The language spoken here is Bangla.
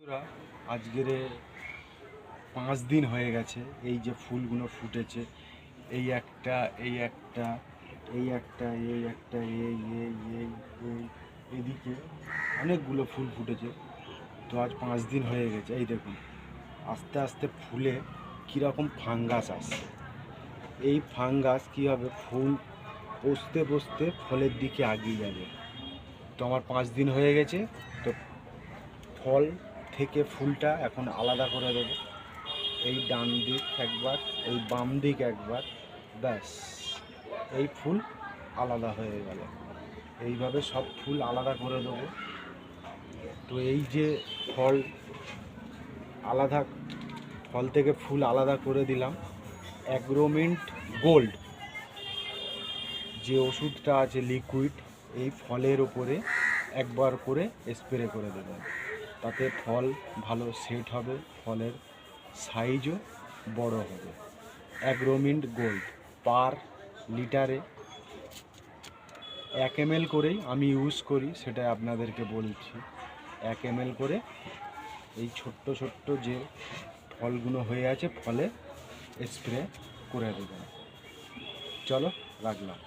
বন্ধুরা, আজকের পাঁচ দিন হয়ে গেছে, এই যে ফুলগুলো ফুটেছে, এই একটা এই একটা এই একটা এই একটা, এই এই এই এই, এদিকে অনেকগুলো ফুল ফুটেছে। তো আজ পাঁচ দিন হয়ে গেছে, এই দেখুন, আস্তে আস্তে ফুলে কীরকম ফাঙ্গাস আসছে। এই ফাঙ্গাস কী হবে? ফুল বসতে বসতে ফলের দিকে আগিয়ে যাবে। তো আমার পাঁচ দিন হয়ে গেছে, তো ফল থেকে ফুলটা এখন আলাদা করে দেবো। এই ডান দিক একবার, এই বাম দিক একবার, ব্যাস। এই ফুল আলাদা হয়ে গেল। এইভাবে সব ফুল আলাদা করে দেবো। তো এই যে ফল আলাদা, ফল থেকে ফুল আলাদা করে দিলাম। অ্যাগ্রোমেন্ট গোল্ড, যে ওষুধটা আছে লিকুইড, এই ফলের ওপরে একবার করে স্প্রে করে দেবেন তাতে ফল ভালো সেট হবে, ফলের সাইজও বড় হবে। অ্যাগ্রোমিন্ট গোল্ড পার লিটারে এক এম করেই আমি ইউজ করি সেটা আপনাদেরকে বলছি। এক এম করে এই ছোট্ট ছোট্ট যে ফলগুলো হয়ে আছে, ফলে স্প্রে করে দেবেন। চলো, রাখলাম।